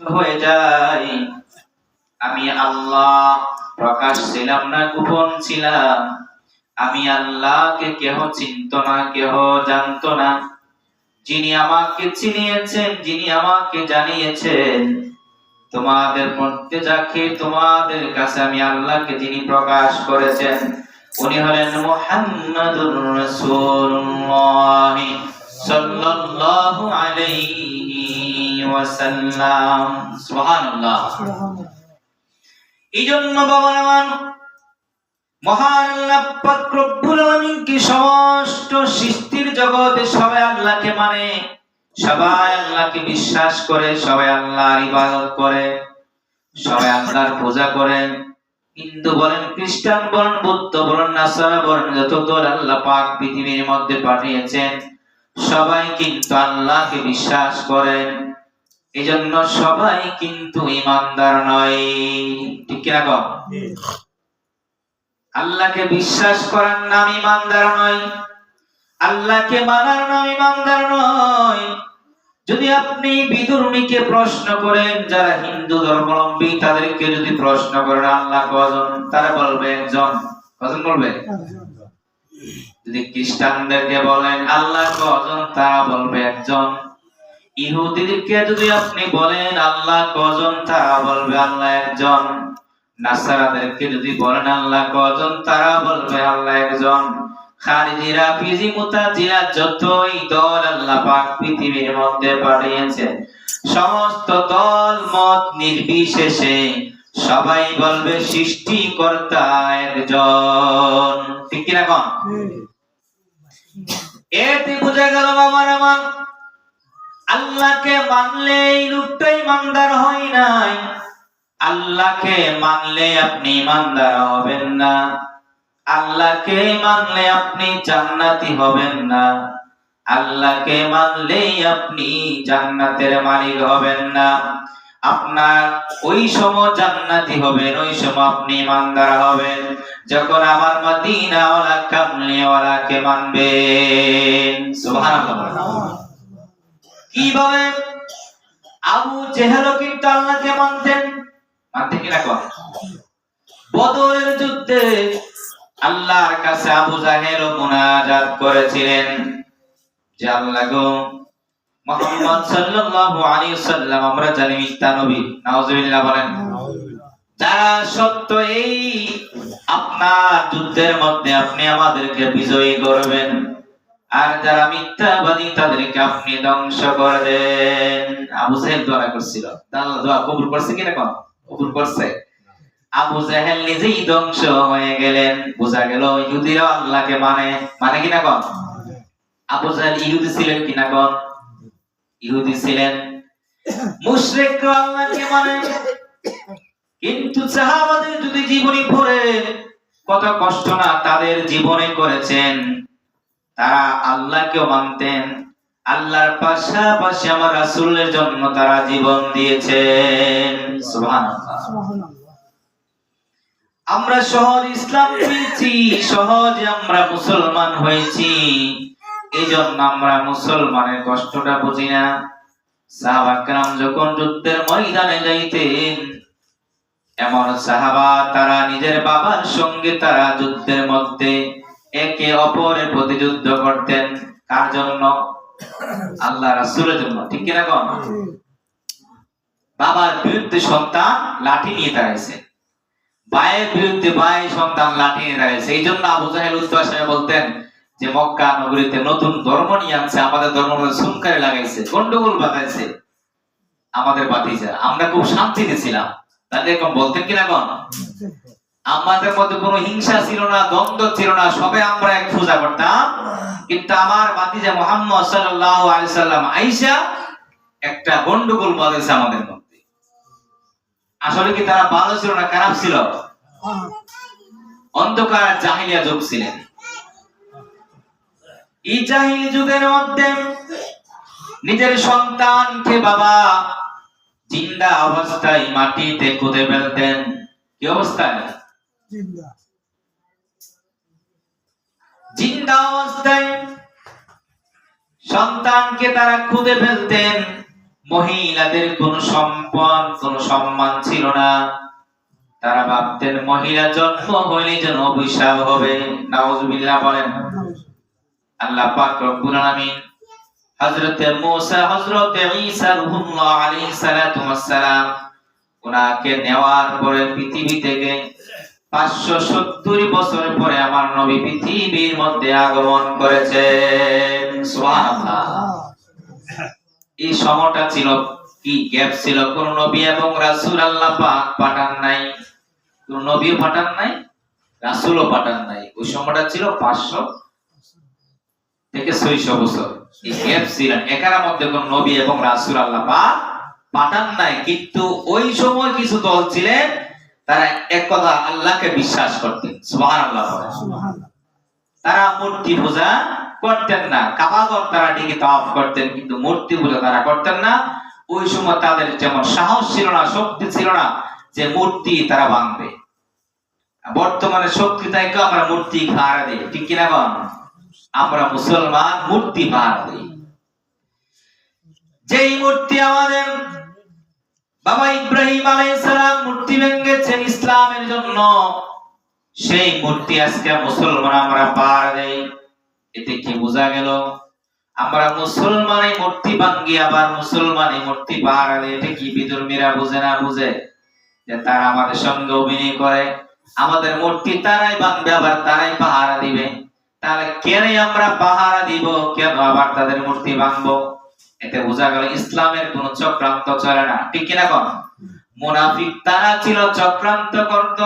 হয়ে যায়। আমি আল্লাহ প্রকাশ ছিলাম না, গোপন ছিলাম। আমি আল্লাহকে কেহ চিনত না, কেহ জানতো না। যিনি আমাকে চিনিয়েছেন, যিনি আমাকে জানিয়েছেন, তোমাদের মধ্যে যাকে তোমাদের কাছে আমি আল্লাহকে যিনি প্রকাশ করেছেন, উনি হলেন মুহাম্মাদুর রাসূলুল্লাহ সাল্লাল্লাহু আলাইহি ওয়াসাল্লাম সুবহানাল্লাহ। এই বাবা আমার মহান আল্লাহ পাক রব্বুল আলামিন কি সমস্ত সৃষ্টির জগতে সবাই আল্লাহকে মানে সবাই আল্লাহকে বিশ্বাস করে, সবাই আল্লাহর ইবাদত করে, সবাই আল্লাহর পূজা করে। হিন্দু বলেন, খ্রিস্টান বলেন, বৌদ্ধ বলেন, নাসারা বলেন যত দল আল্লাহ পাক পৃথিবীর মধ্যে পাঠিয়েছেন, সবাই কিন্তু আল্লাহকে বিশ্বাস করেন এজন্য সবাই কিন্তু ইমানদার নয়। ঠিক কিনা কম আল্লাহকে বিশ্বাস করার নাম ইমানদার নয়। আল্লাহকে মানার নাম ইমানদার নয়। যদি আপনি বিদুর্মীকে প্রশ্ন করেন যারা হিন্দু ধর্মাবলম্বী তাদেরকে যদি প্রশ্ন করেন আল্লাহ কজন? তারা বলবে একজন। কজন বলবে? যদি খ্রিস্টানদেরকে বলেন আল্লাহ কজন? তারা বলবে একজন। ইহুদিদেরকে যদি আপনি বলেন আল্লাহ কজন তারা বলবে? আল্লাহ একজন। নাসারাদেরকে যদি বলেন আল্লাহ কজন তারা বলবে? আল্লাহ একজন। খারিজিরা ফিজি মুতাজিরা যতই দল আল্লাহ পাক পৃথিবীর মধ্যে পাঠিয়েছেন সমস্ত দল মত নির্বিশেষে সবাই বলবে সৃষ্টিকর্তা একজন। ঠিক কিনা কন? এতে বোঝা গেল বাবার আমার আল্লাহকে মানলে এই লোকটাই ইমানদার হয় নাই। আল্লাহকে মানলে আপনি ইমানদার হবেন না। আল্লাহকে মানলে আপনি জান্নাতি হবেন না। আল্লাহকে মানলেই আপনি জান্নাতের মালিক হবেন না। আপনার ওই সময় জান্নাতি হবেন, ওই সময় আপনি ইমানদার হবেন। যখন আমার মদিনা ওয়ালা কামলি ওয়ালাকে মানবেন। সুবহানাল্লাহ। কীভাবে আবু জেহেলও কিন্তু আল্লাহকে মানতেন? মানতেন কিনা কন? বদরের যুদ্ধে আল্লাহর কাছে আবু জাহেল মুনাজাত করেছিলেন। যে আল্লাহ গো, মুহাম্মদ সাল্লাল্লাহু আলাইহি সাল্লাম আমরা জানি মিথ্যা নবী। নাউজুবিল্লাহ বলেন। যারা সত্য এই আপনার যুদ্ধের মধ্যে আপনি আমাদেরকে বিজয়ী করবেন। আর যারা মিথ্যাবাদী তাদেরকে আপনি ধ্বংস করে দেন। আবু জাহেল দোয়া করছিল। আল্লাহ দোয়া কবুল করছে কিনা কোন কবুল করছে। আবু জাহেল নিজেই ধ্বংস হয়ে গেলেন। বোঝা গেল ইহুদিরা আল্লাহকে মানে। মানে কিনা কোন আবু জাহেল ইহুদি ছিলেন কিনা কোন ইহুদি ছিলেন। মুশরিকরা আল্লাহকে মানে। কিন্তু সাহাবাদের যদি জীবনী পড়ে, কত কষ্ট না তাদের জীবনে করেছেন। তারা আল্লাহকেও মানতেন। আল্লাহর পাশাপাশি আমার রাসূলের জন্য তারা জীবন দিয়েছেন। আমরা সহজ ইসলাম পেয়েছি সহজে আমরা মুসলমান হয়েছি। এই জন্য আমরা মুসলমানের কষ্টটা বুঝি না। সাহাবাকরাম যখন যুদ্ধের ময়দানে যাইতেন এমন সাহাবা তারা নিজের বাবার সঙ্গে তারা যুদ্ধের মধ্যে একে অপরের প্রতি যুদ্ধ করতেন কার জন্য? আল্লাহ রাসূলের জন্য, ঠিক কিনা কোন? বাবার বিরুদ্ধে সন্তান লাঠি নিয়ে দাঁড়াইছে। ভাইয়ের বিরুদ্ধে ভাই সন্তান লাঠি নিয়ে দাঁড়াইছে। এই জন্য আবু জাহেল উদ্দোয়া সাহেব বলতেন যে, মক্কা নগরীতে নতুন ধর্ম নিয়ে আনছে, আমাদের ধর্ম সুনকারে লাগাইছে, গন্ডগোল বাঁধাইছে আমাদের বাতিজা আমরা খুব শান্তিতে ছিলাম। তাদের এরকম বলতেন কিনা কোন? আমাদের মধ্যে কোনো হিংসা ছিল না, দ্বন্দ্ব ছিল না, সবে আমরা এক পূজা করতাম। কিন্তু আমার বাতিজা মোহাম্মদ সাল্লাল্লাহু আলাইহি সাল্লাম আয়েশা একটা গন্ডগোল বাঁধেছে আমাদের মধ্যে। আসলে কি তারা ভালো ছিল না খারাপ ছিল? অন্ধকার জাহিলিয়া যুগ ছিলেন। এই জাহিলি যুগের মধ্যে নিজের সন্তানকে বাবা জিন্দা অবস্থায় মাটিতে খুদে ফেলতেন। কি অবস্থায়? জিন্দা। অবস্থায় সন্তানকে তারা ফেলতেন। মহিলাদের কোন সম্পদ, কোন সম্মান ছিল না। তারা ভাবতেন, মহিলা জন্ম হইলে যেন অভিশাপ হবে। বলেন, আল্লাহ পাক রব্বুল আলামিন হযরতে মূসা, হযরতে ঈসা আলাইহিস সালাম ওনাকে নেওয়ার পরে পৃথিবী থেকে পাঁচশো সত্তর বছর পরে আমার নবী পৃথিবীর মধ্যে আগমন করেছেন এই সময়টা ছিল কি গ্যাপ ছিল? কোন নবী এবং রাসূল আল্লাহ পাঠান নাই। কোন নবীও পাঠান নাই, রাসূলও পাঠান নাই। ওই সময়টা ছিল পাঁচশো থেকে ছয়শো বছর। এই গ্যাপ ছিল। একার মধ্যে কোন নবী এবং রাসূল আল্লাহ পাঠান নাই। কিন্তু ওই সময় কিছু দল ছিলেন তারা এক কথা আল্লাহকে বিশ্বাস করতেন। সুবহানাল্লাহ বলেন। তারা মূর্তি পূজা করতেন না। কাবাগর তারা ঠিকই তাওয়াফ করতেন, কিন্তু মূর্তি পূজা তারা করতেন না। ওই সময় তাদের যেমন সাহস ছিল না, শক্তি ছিল না যে মূর্তি তারা ভাঙবে। বর্তমানে শক্তি থেকে আমরা মূর্তি ভাড়া দিই, ঠিক কিনা বল? আমরা মুসলমান মূর্তি ভাড়া দিই। যেই মূর্তি আমাদের বাবা ইব্রাহিম আলাইহিস সালাম মূর্তি ভেঙেছেন ইসলামের জন্য। সেই মূর্তি আজকে মুসলমান আমরা পার দেই এতে কি বোঝা গেল? আমরা মুসলমান এই মূর্তি ভাঙ্গি, আবার মুসলমান মূর্তি পার দেয় এটা কি বিদুর্মীরা বুঝে না বুঝে? যে তারা আমাদের সঙ্গে অভিনয় করে। আমাদের মূর্তি তারাই ভাঙবে, আবার তারাই পাহারা দিবে। তাহলে কেন আমরা পাহারা দিব? কেন আবার তাদের মূর্তি ভাঙবো? এতে বোঝা গেল ইসলামের কোন চক্রান্ত চলে না। ঠিক কিনা কোন? মুনাফিক তারা ছিল চক্রান্ত করত।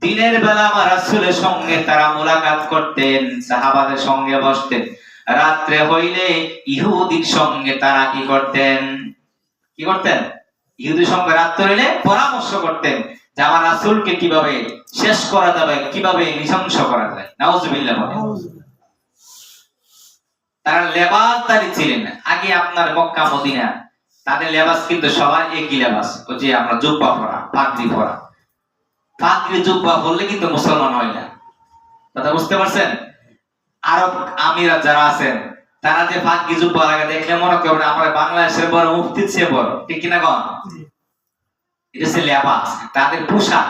দিনের বেলা আমার রাসূলের সঙ্গে তারা মোলাকাত করতেন, সাহাবাদের সঙ্গে বসতেন। রাত্রে হইলে ইহুদির সঙ্গে তারা কি করতেন? কি করতেন? ইহুদির সঙ্গে রাত্রে হইলে পরামর্শ করতেন যে আমার রাসূলকে কীভাবে শেষ করা যাবে, কীভাবে নৃশংস করা যায়। নাউজুবিল্লাহ তারা লেবাসদারি ছিলেন আগে আপনার মক্কা, মদিনা, তাদের লেবাস কিন্তু সবাই একই লেবাস। ওই যে আমরা জুব্বা পরা, পাগড়ি পরা। পাগড়ি, জুব্বা পরলে কিন্তু মুসলমান হয় না। কথা বুঝতে পারছেন? আরব আমিরা যারা আছেন, তারা যে পাগড়ি, জুব্বা লাগে দেখলে মনে করবেন আমরা বাংলাদেশের বড় মুফতির চেয়ে বড়। ঠিক কিনা কন? এটা হচ্ছে লেবাস, তাদের পোশাক।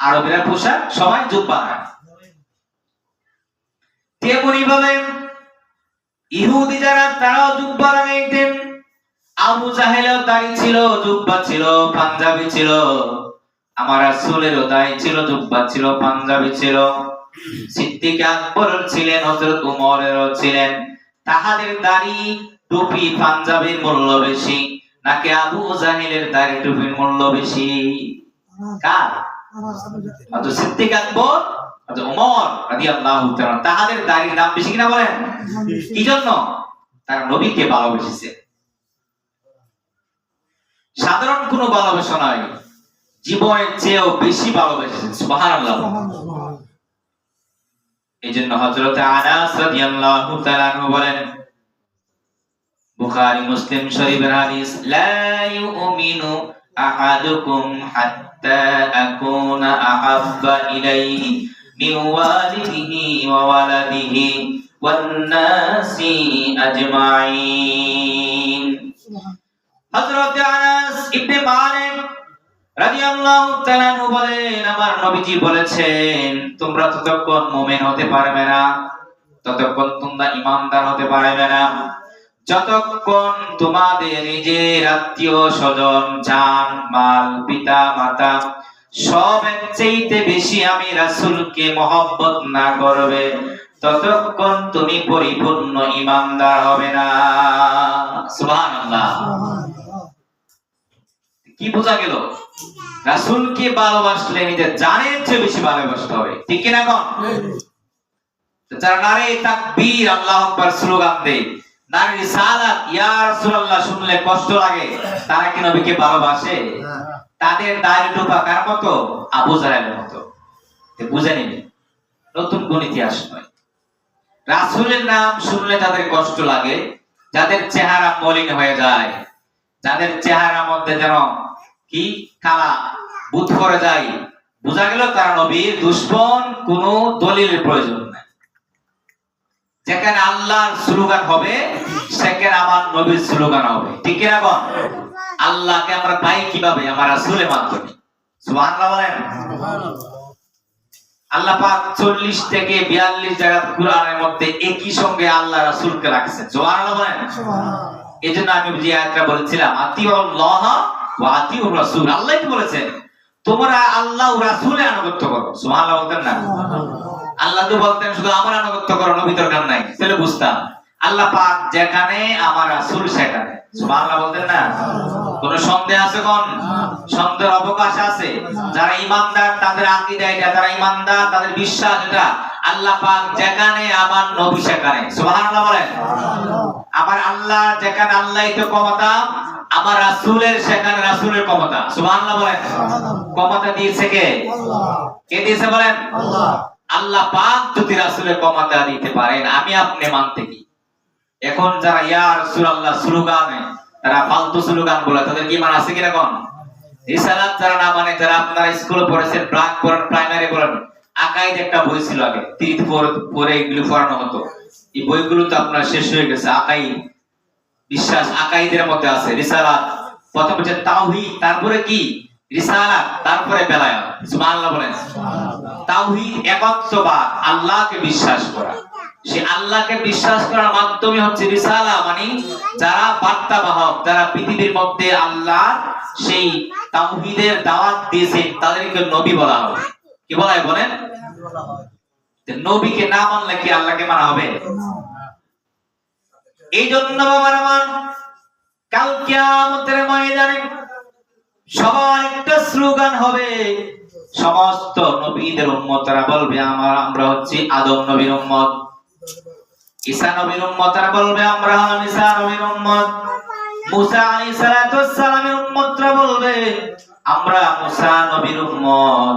আরবেরা পোশাক, সবাই জুব্বা লাগায়। তেমনি ভাবে ইহুদি যারা তারাও জুব্বা লাগাইতেন। আবু জাহেলেও দাড়ি ছিল জুব্বা ছিল পাঞ্জাবি ছিল। আমার রাসূলেরও দাড়ি ছিল জুব্বা ছিল পাঞ্জাবি ছিল। সিদ্দিক আকবর ছিলেন হযরত উমরেরও ছিলেন। তাহাদের দাড়ি টুপি পাঞ্জাবির মূল্য বেশি নাকি আবু জাহেলের দাড়ি টুপির মূল্য বেশি? কার? সিদ্দিক আকবর? হযরত রাদিয়াল্লাহু তাআলা তাহাদের দাড়ির দাম বেশি কিনা বলেন? কি জন্য? তারা নবীকে ভালোবেসেছে। সাধারণ কোনো ভালোবাসা নয় জীবনের চেয়েও বেশি ভালোবেসেছেন সুবহানাল্লাহ। এই জন্য হযরত আনাস রাদিয়াল্লাহু তাআলা বলেন বুখারী মুসলিম শরীফের হাদিস লা ইউমিনু আহাদুকুম হাত্তা আকুনা আহাব্বা ইলাইহি মালিক রাদিয়াল্লাহু তাআলা বলেন, আমার নবীজি বলেছেন, তোমরা ততক্ষণ মুমিন হতে পারবে না, ততক্ষণ তোমরা ইমানদার হতে পারবে না। যতক্ষণ তোমাদের নিজের আত্মীয় স্বজন জান, মাল, পিতা, মাতা সব চাইতে বেশি আমি রাসূলকে মহব্বত না করবে, ততক্ষণ তুমি পরিপূর্ণ ইমানদার হবে না। সুবহানাল্লাহ। কি বোঝা গেল? রাসূলকে ভালোবাসলে নিজের জানের চেয়ে বেশি ভালোবাসতে হবে, ঠিক কিনা কোন? যারা নারে তাকবীর আল্লাহু আকবার স্লোগান দেয় নারে রিসালাত ইয়া রাসূলুল্লাহ শুনলে কষ্ট লাগে। তারা কি নবীকে ভালোবাসে? তাদের দাড়ি টোপা কার মতো? আবু জাহেলের মতো। বুঝে নিবে। নতুন কোন ইতিহাস নয় রাসূলের নাম শুনলে তাদের কষ্ট লাগে যাদের চেহারা মলিন হয়ে যায় যাদের চেহারার মধ্যে যেন কি কালা বুধ করে যায় বোঝা গেল তারা নবীর দুশ্মন কোন দলিলের প্রয়োজন নাই। যেখানে আল্লাহর স্লোগান হবে সেখানে আমার নবীর স্লোগান হবে। ঠিক কিনা বল? আল্লাহকে আমরা পাই কীভাবে? আমার রাসূলের মাধ্যমে। সুবহানাল্লাহ বলেন। আল্লাহ পাক 40 থেকে 42 জায়গা কুরআনের মধ্যে একই সঙ্গে আল্লাহ রাসূলকে রাখছেন। সুবহানাল্লাহ বলেন। এজন্য আমি যে আয়াতটা বলেছিলাম আতিউল্লাহ ওয়া আতিউর রাসূল। আল্লাহ বলেছেন? তোমরা আল্লাহ রাসুলে আনুগত্য করো। সুবহানাল্লাহ বলতেন না? আল্লাহ তো বলতেন শুধু আমার আনুগত্য করো নবী দরকার নাই। তাহলে বুঝতাম। আল্লাহ পাক যেখানে আমার রাসুল সেখানে। সুবহানাল্লাহ বলতেন না? কোন সন্দেহ আছে কোন? সন্দেহের অবকাশ আছে। যারা ইমানদার তাদের আকিদা এটা যারা ইমানদার তাদের বিশ্বাস এটা। আল্লাহ পাক যেখানে আমার নবী সেখানে। সুবহানাল্লাহ বলেন। আমার আল্লাহ যেখানে আল্লাহই তো ক্ষমতা। আমার রাসূলের সেখানে রাসূলের ক্ষমতা। সুবহানাল্লাহ বলেন। ক্ষমতা দিয়েছে কে? কে দিয়েছে বলেন? আল্লাহ। পাক যদি রাসূলের ক্ষমতা দিতে পারেন আমি আপনি মানতে কি? এখন যারা ইয়া রাসূলুল্লাহ স্লোগানে তারা ফালতু স্লোগান বলে তাদের কি মান আছে কিনা কোন রিসালাত যারা না মানে যারা আপনারা স্কুলে পড়েছেন ব্রাক পড়েন প্রাইমারি পড়েন আকাইদ একটা বই ছিল আগে তিরিত পরে এগুলো পড়ানো হতো। এই বইগুলো তো আপনার শেষ হয়ে গেছে আকাইদ বিশ্বাস আকাইদের মধ্যে আছে রিসালাত। প্রথম হচ্ছে তাওহীদ তারপরে কি? রিসালাত তারপরে বেলায়াত। সুবহানাল্লাহ বলেন। তাওহীদ একত্ববাদ আল্লাহকে বিশ্বাস করা। সে আল্লাহকে বিশ্বাস করার মাধ্যমে হচ্ছে রিসালা মানে যারা বার্তা বাহক যারা পৃথিবীর মধ্যে আল্লাহ সেই তাওহিদের দাওয়াত দিয়েছেন তাদেরকে নবী বলা হবে কি বলা হয় বলেন নবীকে না মানলে কি আল্লাহকে মানা হবে? এই জন্য বাবার আমার কাল কিয়ামতের ময়দানে সবার একটা স্লোগান হবে, সমস্ত নবীদের উম্মতরা বলবে, আমার, আমরা হচ্ছে আদম নবীর উম্মত, ঈসা নবীর উম্মতরা বলবে, আমরা হলাম ঈসা নবীর উম্মত, মুসা আলাইহিস সালাতু সালামের উম্মতরা বলবে, আমরা মুসা নবীর উম্মত।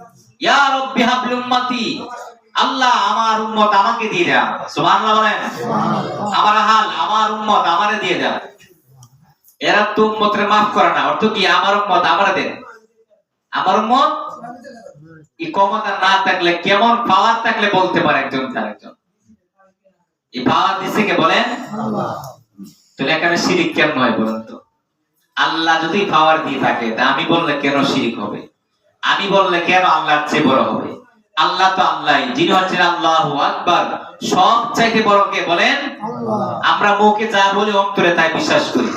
ইয়া রব্বি হাবলি উম্মতি আল্লাহ আমার উম্মত আমাকে দিয়ে দাও সুবহানাল্লাহ বলেন। আমার হাল আমার উম্মত আমারে দিয়ে দাও এরা তো উম্মতের করে না অর্থ কি আমার উম্মত আমারে দেন? আমার উম্মত? এই ক্ষমতা না থাকলে কেমন পাওয়ার থাকলে বলতে পারে একজন তার একজন? এই পাওয়ার দিছে কে বলেন? তাহলে এখানে শিরিক কেন নয় বলুন তো? আল্লাহ যদি পাওয়ার দিয়ে থাকে তা আমি বললে কেন শিরিক হবে? আমি বললে কেন আল্লাহর চেয়ে বড় হবে? আল্লাহ তো আল্লাহ যিনি হচ্ছেন আল্লাহ আকবার। সব চাইতে বড় কে বলেন? আমরা মুখে যা বলি অন্তরে তাই বিশ্বাস করি।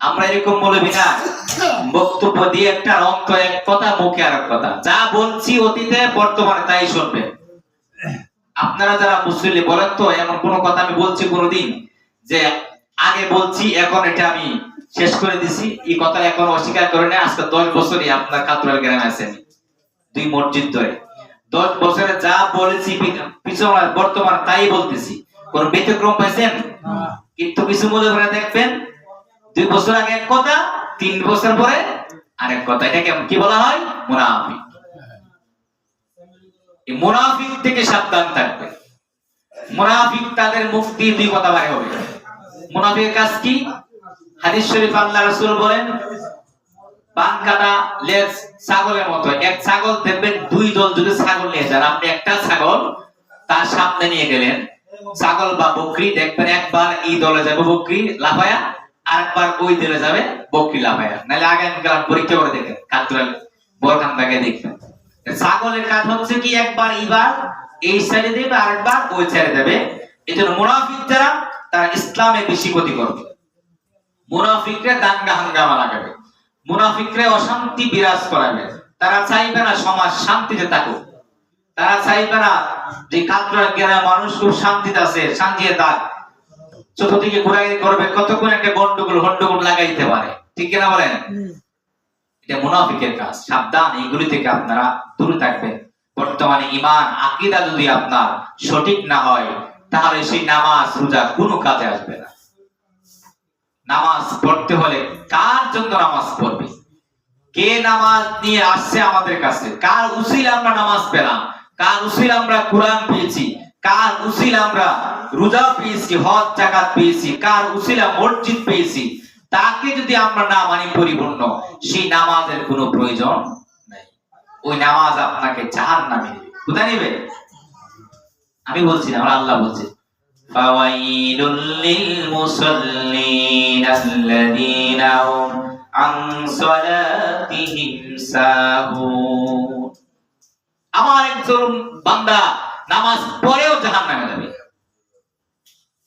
আমরা এরকম বলবি না। বক্তব্য দিয়ে একটা অন্ত এক কথা মুখে আর এক কথা। যা বলছি অতীতে বর্তমানে তাই শুনবে। আপনারা যারা মুসলিম বলেন তো এমন কোন কথা আমি বলছি কোনোদিন? যে আগে বলছি এখন এটা আমি শেষ করে দিছি। এই কথা এখন অস্বীকার করে না আজকে দশ বছরই আপনার কাতুরাল গ্রামে আছেন। দুই মসজিদ ধরে। দশ বছরে যা বলেছি পিছনে বর্তমান তাই বলতেছি। কোন ব্যতিক্রম পাইছেন? কিন্তু কিছু মনে করে দেখবেন দুই বছর আগে এক কথা তিন বছর পরে আরেক কথা। এটাকে কি বলা হয়? মুনাফিক। মুনাফিক থেকে সাবধান থাকবে মুনাফিক তাদের মুক্তি দুই কথা বাইরে হবে। মুনাফিকের কাজ কি? হাদিস শরীফ আল্লাহ রাসূল বলেন, বান কাটা লেজ ছাগলের মতো। এক ছাগল দেখবেন দুই দল যদি ছাগল নিয়ে যান আপনি একটা ছাগল তার সামনে নিয়ে গেলেন, ছাগল বা বকরি দেখবেন একবার এই দলে যাবে বকরি লাফায়া, আরেকবার ওই দলে যাবে বকরি লাফায়া। নাহলে আগামীকাল পরীক্ষা করে দেখেন কাতুরাল বরখান থেকে দেখবেন ছাগলের কাজ হচ্ছে কি, একবার এইবার এই সাইডে দেবে, আরেকবার ওই সাইডে দেবে। এই জন্য মুনাফিক যারা, তারা ইসলামে বেশি ক্ষতি করবে। মুনাফিকরা দাঙ্গা হাঙ্গামা লাগাবে। মুনাফিকরা অশান্তি বিরাজ করাবে। তারা চাইবে না সমাজ শান্তিতে থাকুক। তারা চাইবে না যে কাতরা গ্রামে মানুষ খুব শান্তিতে আছে শান্তিতে থাক। চতুর্দিকে ঘোরাঘুরি করবে কতক্ষণ একটা গন্ডগোল গন্ডগোল লাগাইতে পারে। ঠিক কিনা বলেন? এটা মুনাফিকের কাজ। সাবধান এগুলি থেকে আপনারা দূরে থাকবেন। বর্তমানে ইমান আকীদা যদি আপনার সঠিক না হয় তাহলে সেই নামাজ রোজা কোনো কাজে আসবে না। নামাজ পড়তে হলে কার জন্য নামাজ পড়বে? কে নামাজ নিয়ে আসছে আমাদের কাছে? কার উসিল আমরা নামাজ পেলাম? কার উসিল আমরা কোরআন পেয়েছি? কার উসিল আমরা রোজা পেয়েছি, হজ জাকাত পেয়েছি? কার উসিলা মসজিদ পেয়েছি? তাকে যদি আমরা না মানি পরিপূর্ণ, সেই নামাজের কোনো প্রয়োজন নেই। ওই নামাজ আপনাকে জাহান নামে কোথায় নেবে? আমি বলছি না, আমার আল্লাহ বলছে। فويل للمصلين الذين هم عن صلاتهم ساهون আমার একজন বান্দা নামাজ পড়েও জাহান নামে যাবে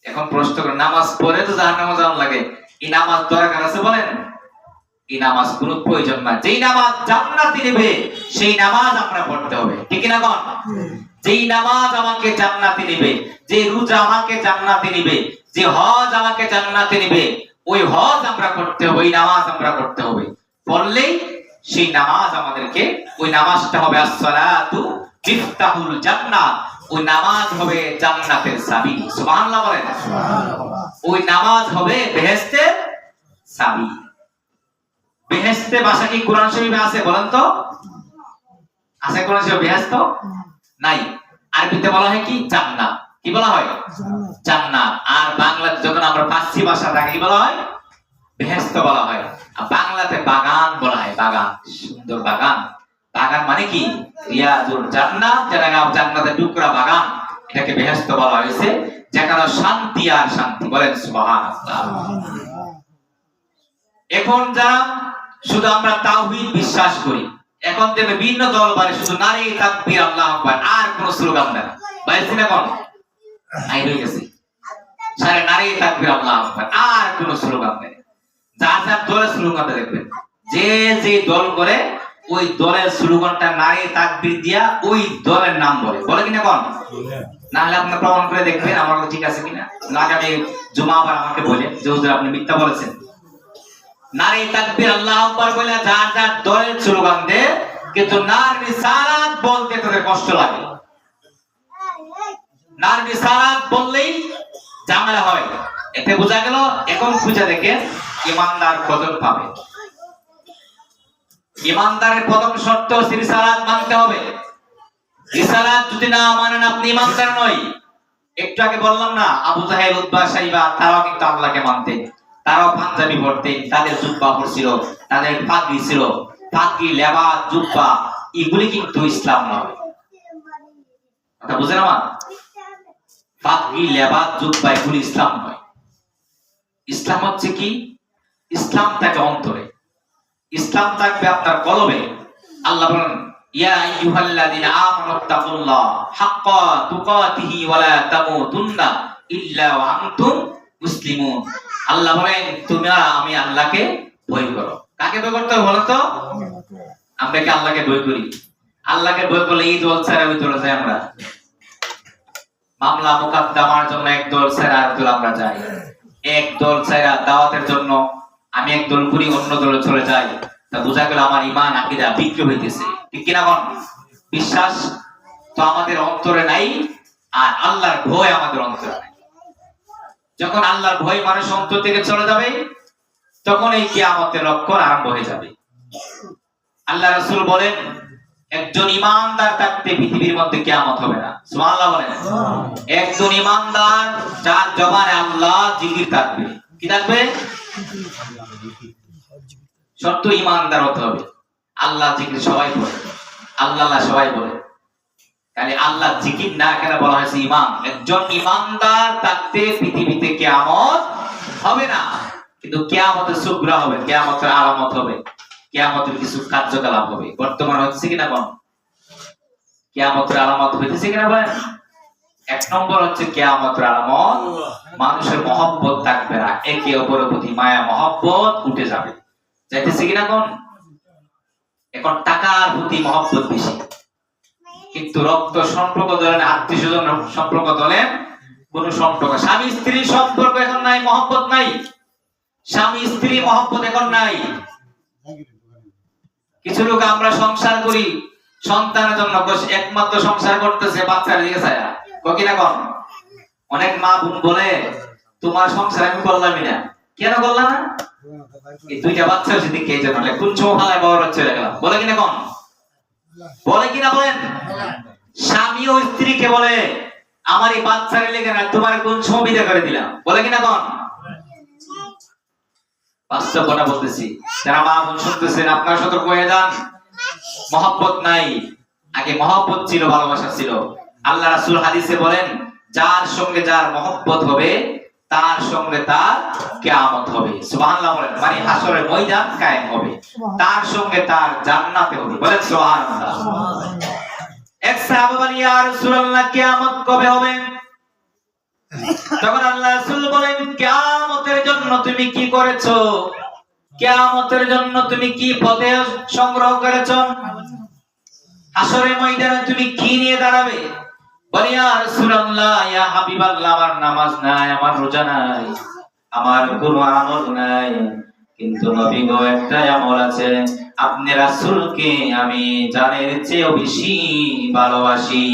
এখন প্রশ্ন করে নামাজ পড়ে তো জাহান নামে যাওয়ার লাগে এই নামাজ দরকার আছে বলেন এই নামাজ কোনো প্রয়োজন না যেই নামাজ জান্নাতি নেবে সেই নামাজ আমরা পড়তে হবে ঠিক না কোন যেই নামাজ আমাকে জান্নাতে নিবে যে রোজা আমাকে জান্নাতে নিবে যে হজ আমাকে জান্নাতে নিবে ওই হজ আমরা করতে হবে ওই নামাজ আমরা করতে হবে। পড়লেই সেই নামাজ আমাদেরকে ওই নামাজটা হবে as-salatu মিফতাহুল জান্নাত ওই নামাজ হবে জান্নাতের চাবি সুবহানাল্লাহ বলেন? ওই নামাজ হবে বেহেশতের চাবি বেহেশতে ভাষা কি কোরআন শরীফে আছে বলেন তো? আছে কোরআন শরীফে বেহেশত? নাই। আরবিতে বলা হয় কি? জান্নাত। কি বলা হয়? জান্নাত। আর বাংলাতে যখন আমরা ফার্সি ভাষা থাকে কি বলা হয়? বেহেশত বলা হয়। আর বাংলাতে বাগান বলা হয়। বাগান সুন্দর বাগান। বাগান মানে কি? রিয়াজুল জান্নাত যেটা জান্নাতের টুকরা বাগান এটাকে বেহেস্ত বলা হয়েছে যেখানে শান্তি আর শান্তি বলেন সুবহানাল্লাহ। এখন যারা শুধু আমরা তাওহীদ বিশ্বাস করি এখন দেবে ভিন্ন দল বারে শুধু নারী তাকবীর আল্লাহু আকবার, আর কোন স্লোগান দেয় বাইরে না কোন আই গেছে। নারী আল্লাহু আকবার, আর কোন স্লোগান দেয় যার যার দলের দেখবেন। যে যে দল করে, ওই দলের স্লোগানটা নারী তাকবীর দিয়া ওই দলের নাম বলে। বলে কিনা কোন? না হলে আপনি প্রমাণ করে দেখবেন, আমার ঠিক আছে কিনা। আগামী জুমা আবার আমাকে বলে যে আপনি মিথ্যা বলেছেন। নারী তাকবীর আল্লাহ আকবার বলে যার যার দলের স্লোগান দে, কিন্তু নার রিসালাত বলতে তাদের কষ্ট লাগে। নার রিসালাত বললেই ঝামেলা হয়। এতে বোঝা গেল, এখন খুঁজে দেখে ইমানদার কজন পাবে। ইমানদারের প্রথম শর্ত হচ্ছে রিসালাত মানতে হবে। রিসালাত যদি না মানেন আপনি ইমানদার নয় একটু আগে বললাম না, আবু জাহেল উদ্বা সাইবা, তারাও কিন্তু আল্লাহকে মানতেন। তারাও পাঞ্জাবি পরতেন, তাদের জুব্বা পরছিল, তাদের পাগড়ি ছিল। পাগড়ি লেবাস জুব্বা, এগুলি কিন্তু ইসলাম নয়। বুঝেন আমার পাগড়ি লেবাস জুব্বা এগুলি ইসলাম নয়। ইসলাম হচ্ছে কি? ইসলাম থাকে অন্তরে। ইসলাম থাকবে আপনার কলবে আল্লাহ বলেন, ইয়া আইয়ুহাল্লাযীনা আমানু তাকুল্লাহ হাক্কা তুকাতিহি ওয়া তামুতুন্না ইল্লা ওয়া আনতুম মুসলিমুন। আল্লাহ বলেন তুমি আমি আল্লাহকে ভয় করো। কাকে ভয় করতে হবে বলো তো? আমরা কি আল্লাহকে ভয় করি? আল্লাহকে ভয় করলে এই দল ছাড়া ওই দল যাই আমরা। মামলা মোকদ্দমার জন্য এক দল ছাড়া আর দল আমরা যাই। এক দল ছাড়া দাওয়াতের জন্য আমি এক দল করি, অন্য দলে চলে যাই। তা বোঝা গেল আমার ইমান আকিদা বিক্রি হইতেছে। ঠিক কিনা কোন বিশ্বাস তো আমাদের অন্তরে নাই, আর আল্লাহর ভয় আমাদের অন্তরে নাই। যখন আল্লাহর ভয় মানুষ অন্তর থেকে চলে যাবে তখন এই কিয়ামতের লক্ষণ আরম্ভ হয়ে যাবে। আল্লাহ রাসূল বলেন একজন ইমানদার থাকতে পৃথিবীর মধ্যে কিয়ামত হবে না। সুবহানাল্লাহ বলেন। একজন ইমানদার যার জবানে আল্লাহ জিকির থাকবে। কি থাকবে? শর্ত ইমানদার হতে হবে। আল্লাহ জিকির সবাই বলে আল্লাহ আল্লাহ সবাই বলে তাহলে আল্লাহ জিকির না কেন বলা হয়েছে ইমান একজন ইমানদার থাকতে পৃথিবীতে কেয়ামত হবে না। কিন্তু কেয়ামতের সুগ্রা হবে, কেয়ামতের আলামত হবে, কেয়ামতের কিছু কার্যকলাপ হবে। বর্তমান হচ্ছে কিনা কোন? কেয়ামতের আলামত হইতেছে কিনা বলেন? এক নম্বর হচ্ছে কেয়ামতের আলামত, মানুষের মহব্বত থাকবে না। একে অপরের প্রতি মায়া, মহব্বত উঠে যাবে। যাইতেছে কিনা কোন? এখন টাকার প্রতি মহব্বত বেশি। কিন্তু রক্ত সম্পর্ক ধরেন আত্মীয় স্বজন সম্পর্ক ধরেন কোন সম্পর্ক স্বামী স্ত্রীর সম্পর্ক এখন নাই, মহব্বত নাই। স্বামী স্ত্রী মহব্বত এখন নাই। কিছু লোক আমরা সংসার করি, সন্তানের জন্য একমাত্র সংসার করতেছে বাচ্চার দিকে ছায়া। কিনা? কম অনেক মা বোন বলে, তোমার সংসার আমি করলামই না। কেন করলাম না? দুইটা বাচ্চা হচ্ছে দিকে কোন সময় বড় হচ্ছে বলে কিনা? কম বলে কিনা বলেন? স্বামী ও স্ত্রীকে বলে, আমার এই বাচ্চার লেগে না, তোমার কোন সময় করে দিলাম? বলে কিনা কন? বাস্তব কথা বলতেছি। মা বোন শুনতেছেন সতর্ক হয়ে যান। মহব্বত নাই। আগে মহব্বত ছিল, ভালোবাসা ছিল। আল্লাহ রাসুল হাদিসে বলেন, যার সঙ্গে যার মহব্বত হবে তার সঙ্গে তার কেয়ামত হবে। সুবহানাল্লাহ বলেন মানে হাসরের ময়দান কায়েম হবে। তার সঙ্গে তার জান্নাতে হবে। বলেন সুবহানাল্লাহ। এক সাহাবা বলেন ইয়া রাসূলুল্লাহ কিয়ামত কবে হবে? তখন আল্লাহ রাসূল বলেন কিয়ামতের জন্য তুমি কি করেছ? কিয়ামতের জন্য তুমি কি পদে সংগ্রহ করেছ? হাসরের ময়দানে তুমি কি নিয়ে দাঁড়াবে? বলি ইয়া রাসূলুল্লাহ ইয়া হাবিবাল্লাহ আমার নামাজ নাই আমার রোজা নাই আমার কোনো আমল নাই। কিন্তু নবী গো একটা আমল আছে। আপনি রাসূলকে আমি জানের চেয়েও বেশি ভালোবাসি।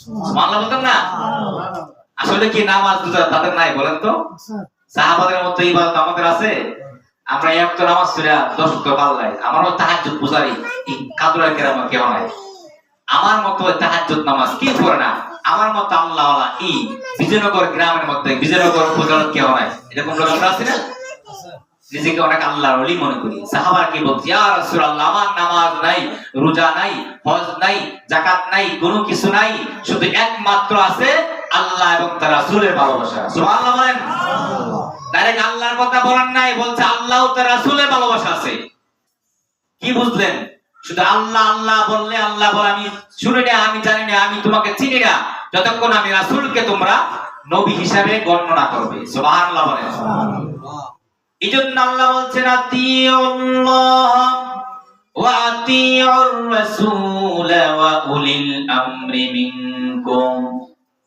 সুবহানাল্লাহ বলতেন না? আসলে কি নামাজ রোজা তাদের নাই বলেন তো? সাহাবাদের মতো ইবাদত আমাদের আছে? আমরা এক তো নামাজ পড়া দশ তো পাল্লাই আমারও তাহাজ্জুদ পূজারি এই কাদুরা কেরাম কেউ নাই আমার মতো তাহাজ্জুদ নামাজ কি পড়ে না? আমার মতো আল্লাহ ই বিজয়নগর গ্রামের মধ্যে বিজয়নগর উপজেলার কেউ নাই। এরকম লোক আমরা আছি না? নিজেকে অনেক আল্লাহর ওলি মনে করি। সাহাবার কি বলছি ইয়া রাসূলুল্লাহ আমার নামাজ নাই রোজা নাই হজ নাই যাকাত নাই কোনো কিছু নাই শুধু একমাত্র আছে আল্লাহ এবং তার রাসূলের ভালোবাসা। সুবহানাল্লাহ বলেন? ডাইরেক্ট আল্লাহর কথা বলেন নাই বলছে আল্লাহ ও তার রাসূলের ভালোবাসা আছে। কি বুঝলেন? শুধু আল্লাহ আল্লাহ বললে আল্লাহ বলে, আমি শুনি না, আমি জানি না, আমি তোমাকে চিনি না। যতক্ষণ আমি রাসূলকে তোমরা নবী হিসাবে গণনা করবে। সুবহানাল্লাহ বলেন। এই জন্য আল্লাহ বলছেন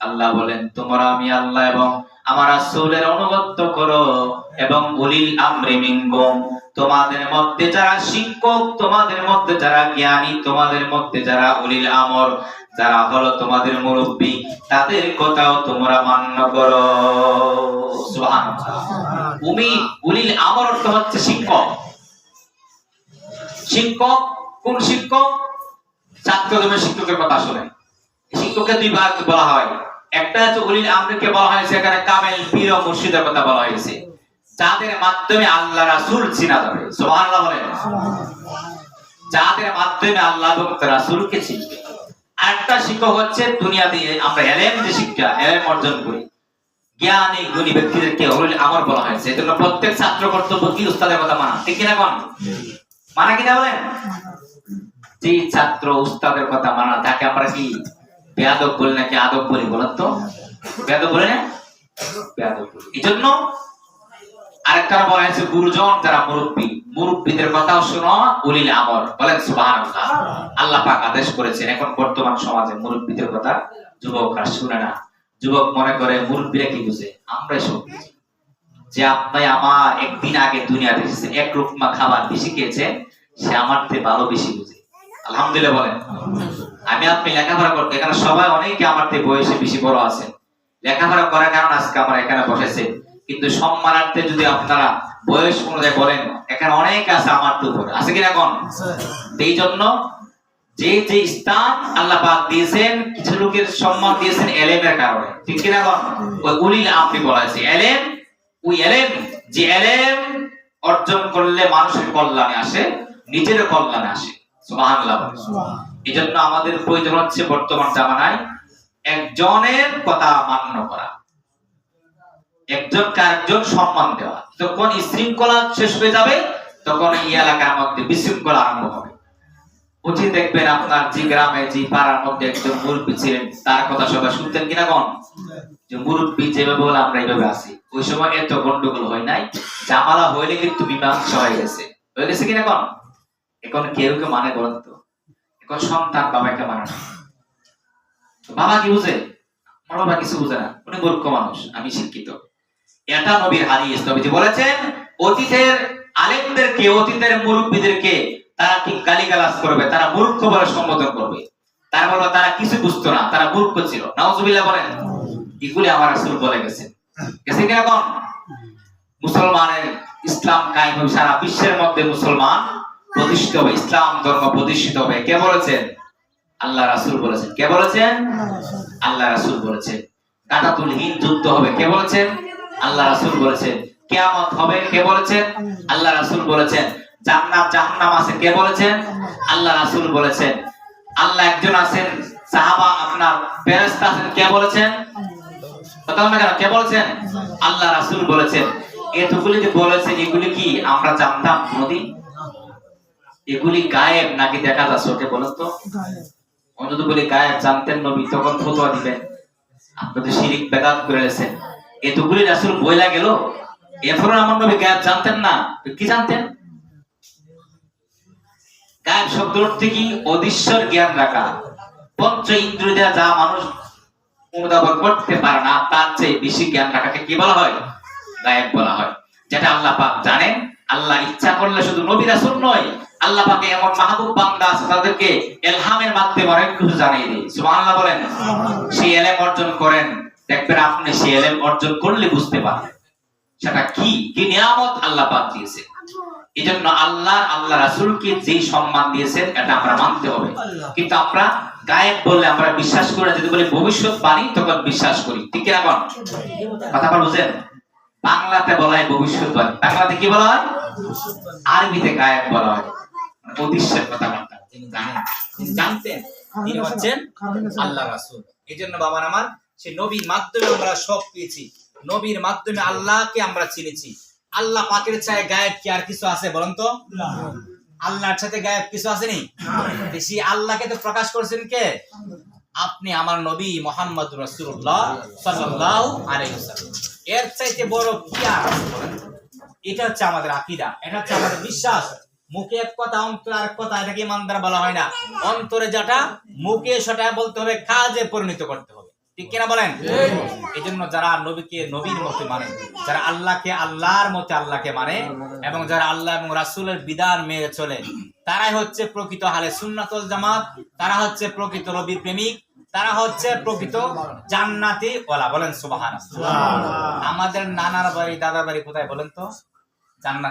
আল্লাহ বলেন, তোমরা আমি আল্লাহ এবং আমার রাসূলের অনুগত্য করো এবং উলিল আমরি মিনকুম। তোমাদের মধ্যে যারা শিক্ষক, তোমাদের মধ্যে যারা জ্ঞানী, তোমাদের মধ্যে যারা উলিল আমর, যারা হলো তোমাদের মুরব্বী, তাদের কথাও তোমরা মান্য করো। উমি উলিল আমর অর্থ হচ্ছে শিক্ষক। শিক্ষক, কোন শিক্ষক? শিক্ষকের কথা শুনে শিক্ষককে দুই ভাগ বলা হয়। একটা হচ্ছে উলিল আমরকে বলা হয়েছে, এখানে কামেল পীর মুর্শিদের কথা বলা হয়েছে। যাদের মাধ্যমে আল্লাহ রাসূল চিনা যাবে সুবহানাল্লাহ বলেন। যাদের মাধ্যমে আল্লাহ তার রাসূলকে চিনবে আরেকটা শিক্ষক হচ্ছে, দুনিয়া দিয়ে আমরা এলেম যে শিক্ষা, এলেম অর্জন করি। জ্ঞানী, গুণী ব্যক্তিদেরকে বলা হয়েছে এজন্য প্রত্যেক ছাত্র কর্তব্য কি? উস্তাদের কথা মানা। ঠিক কিনা কোন? মানা কিনা বলেন? যে ছাত্র উস্তাদের কথা মানা, তাকে আমরা কি বেয়াদব বলি নাকি আদব বলি বলেন তো? বেয়াদব বলে না? বেয়াদব বলি। এই জন্য আরেকটা বলা হয়েছে গুরুজন যারা মুরব্বী মুরব্বীদের কথাও শোনো উলিল আমর বলেন সুবহানাল্লাহ। আল্লাহ পাক আদেশ করেছেন এখন বর্তমান সমাজে মুরব্বীদের কথা যুবকরা শুনে না। যুবক মনে করে মুরব্বীরা কি বুঝে? আমরাই সব বুঝি। যে আপনি আমার একদিন আগে দুনিয়া দেখেছেন এক রুকমা খাবার বেশি খেয়েছে সে আমার থেকে ভালো বেশি বুঝে। আলহামদুলিল্লাহ বলেন। আমি আপনি লেখাপড়া করতে এখানে সবাই অনেকে আমার থেকে বয়সে বেশি বড় আছেন। লেখাপড়া করার কারণ আজকে আমরা এখানে বসেছে। কিন্তু সম্মানার্থে যদি আপনারা বয়স অনুযায়ী বলেন এখানে অনেক আছে আমার তো উপরে। আছে কিনা কোন? এই জন্য যে যে স্থান আল্লাহ পাক দিয়েছেন কিছু লোকের সম্মান দিয়েছেন এলেমের কারণে। ঠিক কিনা ওই উলিল আপনি বলা হয়েছে এলেম ওই এলেম যে এলেম অর্জন করলে মানুষের কল্যাণে আসে নিজের কল্যাণে আসে। সুবহানাল্লাহ এই জন্য আমাদের প্রয়োজন হচ্ছে বর্তমান জামানায় একজনের কথা মান্য করা। একজনকে আরেকজন সম্মান দেওয়া। যখন শৃঙ্খলা শেষ হয়ে যাবে, তখন এই এলাকার মধ্যে বিশৃঙ্খলা আরম্ভ হবে। উঠে দেখবেন আপনার যে গ্রামে, যে পাড়ার মধ্যে একজন মুরব্বী ছিলেন, তার কথা সবাই শুনতেন কিনা কোন? যে মুরব্বী যেভাবে বলে, আমরা এইভাবে আছি। ওই সময় এত গন্ডগোল হয় নাই। জামালা হইলে কিন্তু মীমাংসা হয়ে গেছে। হয়ে গেছে কিনা কোন? এখন কেউ কে মানে বলেন তো। এখন সন্তান বাবাকে মানে না। বাবা কি বুঝে? আমার বাবা কিছু বুঝে না। উনি মূর্খ মানুষ, আমি শিক্ষিত। এটা নবীর হাদিস। নবীজি বলেছেন, অতীতের আলেমদেরকে, অতীতের মুরব্বীদেরকে তারা ঠিক গালিগালাজ করবে? তারা মূর্খ বলে সম্বোধন করবে। তারা বলবে, তারা কিছু বুঝতো না, তারা মূর্খ ছিল। নাউজুবিল্লাহ বলেন, এগুলি আমার রাসূল বলে গেছেন। গেছে কি এখন মুসলমানের ইসলাম কায়েম হবে, সারা বিশ্বের মধ্যে মুসলমান প্রতিষ্ঠিত হবে, ইসলাম ধর্ম প্রতিষ্ঠিত হবে। কে বলেছেন? আল্লাহ রাসূল বলেছেন। কে বলেছেন? আল্লাহ রাসূল বলেছেন। কাটাতুল হিন যুদ্ধ হবে, কে বলেছেন? আল্লাহ রাসূল বলেছেন, কিয়ামত হবে, কে বলেছেন? আল্লাহ রাসূল বলেছেন। জান্নাত জাহান্নাম আছে, কে বলেছেন? আল্লাহ রাসূল বলেছেন। আল্লাহ একজন আছেন, সাহাবা আপনার ফেরেশতা আছেন, কে বলেছেন? কেন? কে বলেছেন? আল্লাহ রাসূল বলেছেন। এতগুলি যে বলেছেন, এগুলি কি আমরা জানতাম কোনদিন? এগুলি গায়েব নাকি দেখা যাচ্ছে? ওকে বলেন তো। বলি গায়েব জানতেন নবী, তখন ফতোয়া দিবেন। আপনি তো শিরিক বেদাত করে এতগুলি রাসূল বইলা গেল। এরপরে আমার নবী গায়েব জানতেন না। কি জানতেন? গায়েব শব্দ অর্থ কি? অদৃশ্যর জ্ঞান রাখা। পঞ্চ ইন্দ্রিয় যা মানুষ অনুধাবন করতে পারে না তার চেয়ে বেশি জ্ঞান রাখাকে কি বলা হয়? গায়েব বলা হয়। যেটা আল্লাহ পাক জানেন আল্লাহ ইচ্ছা করলে শুধু নবী রাসূল নয় আল্লাহ পাকে এমন মাহবুব বান্দা আছে তাদেরকে এলহামের মাধ্যমে অনেক কিছু জানিয়ে দেয়। সুবহানাল্লাহ বলেন। সেই এলেম অর্জন করেন। দেখবেন আপনি সেই এলেম অর্জন করলে বুঝতে পারবেন। সেটা কি? কি নিয়ামত আল্লাহ পাক দিয়েছে। এই জন্য আল্লাহ আল্লাহ রাসূলকে যেই সম্মান দিয়েছেন এটা আমরা মানতে হবে। কিন্তু আমরা গায়েব বললে আমরা বিশ্বাস করি যদি বলি ভবিষ্যৎ বাণী তখন বিশ্বাস করি। ঠিক কিনা কোন? কথা বল বুঝেন? বাংলাতে বলা হয় ভবিষ্যৎবাণী। বাংলাতে কি বলা হয়? আরবিতে গায়েব বলা হয়। মানে কথা কথাবার্তা তিনি জানেন। তিনি জানতেন। তিনি হচ্ছেন আল্লাহ রাসূল। এই জন্য বাবার আমার, সে নবীর মাধ্যমে আমরা সব পেয়েছি। নবীর মাধ্যমে আল্লাহকে আমরা চিনেছি। আল্লাহ পাকের চায় গায়েব কি আর কিছু আছে বলেন তো? আল্লাহর সাথে গায়েব কিছু আসেনি বেশি আল্লাহকে তো প্রকাশ করেছেন কে? আপনি আমার নবী মোহাম্মদ আলাইহি এর চাইতে বড় কি আর এটা হচ্ছে আমাদের আকীদা, এটা হচ্ছে আমাদের বিশ্বাস। মুখে এক কথা অন্তরে আরেক কথা এটাকে ইমানদার বলা হয় না। অন্তরে যেটা মুখে সেটা বলতে হবে কাজে পরিণত করতে হবে। ঠিক কিনা বলেন? এই জন্য যারা নবীকে নবীর মতে মানে যারা আল্লাহকে আল্লাহর মতে আল্লাহকে মানে এবং যারা আল্লাহ এবং রাসূলের বিধান মেনে চলে তারাই হচ্ছে প্রকৃত হালে সুন্নাতুল জামাত তারা হচ্ছে প্রকৃত নবীর প্রেমিক তারা হচ্ছে প্রকৃত জান্নাতি ওলা বলেন সুবহানাল্লাহ। আমাদের নানার বাড়ি দাদার বাড়ি কোথায় বলেন তো? জান্নাত।